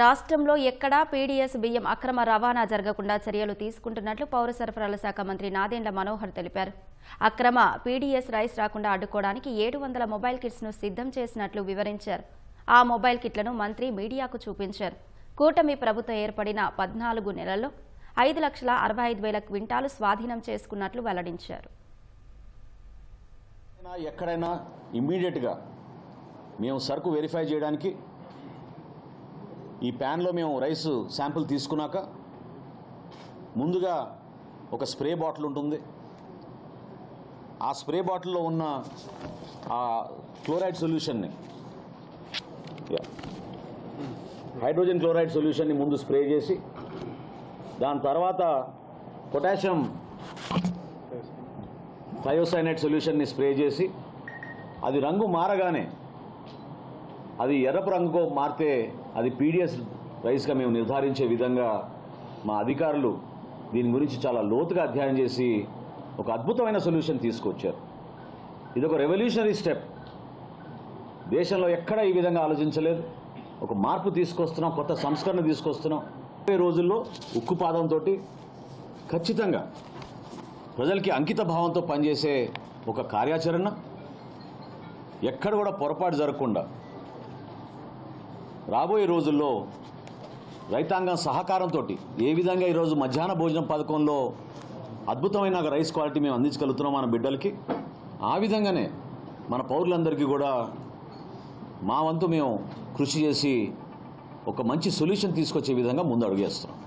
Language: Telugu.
రాష్ట్రంలో ఎక్కడా పీడీఎస్ బియ్యం అక్రమ రవాణా జరగకుండా చర్యలు తీసుకుంటున్నట్లు పౌర సరఫరాల శాఖ మంత్రి నాదెండ్ల మనోహర్ తెలిపారు. అక్రమ పీడీఎస్ రైస్ రాకుండా అడ్డుకోవడానికి ఏడు వందల మొబైల్ కిట్స్ను సిద్ధం చేసినట్లు వివరించారు. ఆ మొబైల్ కిట్లను మంత్రి మీడియాకు చూపించారు. కూటమి ప్రభుత్వం ఏర్పడిన పద్నాలుగు నెలల్లో ఐదు లక్షల అరవై ఐదు వేల క్వింటాలు స్వాధీనం చేసుకున్నట్లు వెల్లడించారు. ఎక్కడైనా ఇమ్మీడియట్గా మేము సరుకు వెరిఫై చేయడానికి ఈ ప్యాన్లో మేము రైస్ శాంపుల్ తీసుకున్నాక ముందుగా ఒక స్ప్రే బాటిల్ ఉంటుంది. ఆ స్ప్రే బాటిల్లో ఉన్న ఆ క్లోరైడ్ సొల్యూషన్ని హైడ్రోజన్ క్లోరైడ్ సొల్యూషన్ని ముందు స్ప్రే చేసి దాని తర్వాత పొటాషియం థయోసైనైడ్ సొల్యూషన్ని స్ప్రే చేసి అది రంగు మారగానే అది ఎర్రపు రంగుకో మారితే అది పీడిఎస్ రైస్గా మేము నిర్ధారించే విధంగా మా అధికారులు దీని గురించి చాలా లోతుగా అధ్యయనం చేసి ఒక అద్భుతమైన సొల్యూషన్ తీసుకొచ్చారు. ఇది ఒక రెవల్యూషనరీ స్టెప్ దేశంలో ఎక్కడ ఈ విధంగా ఆలోచించలేదు. ఒక మార్పు తీసుకొస్తున్నాం కొత్త సంస్కరణ తీసుకొస్తున్నాం. ఈ రోజుల్లో ఉక్కు పాదంతో ఖచ్చితంగా ప్రజలకి అంకిత భావంతో పనిచేసే ఒక కార్యాచరణ. ఎక్కడ కూడా పొరపాటు జరగకుండా రాబోయే రోజుల్లో రైతాంగం సహకారంతో ఏ విధంగా ఈరోజు మధ్యాహ్న భోజనం పథకంలో అద్భుతమైన ఒక రైస్ క్వాలిటీ మేము అందించగలుగుతున్నాం మన బిడ్డలకి ఆ విధంగానే మన పౌరులందరికీ కూడా మా వంతు మేము కృషి చేసి ఒక మంచి సొల్యూషన్ తీసుకొచ్చే విధంగా ముందు అడుగేస్తున్నాం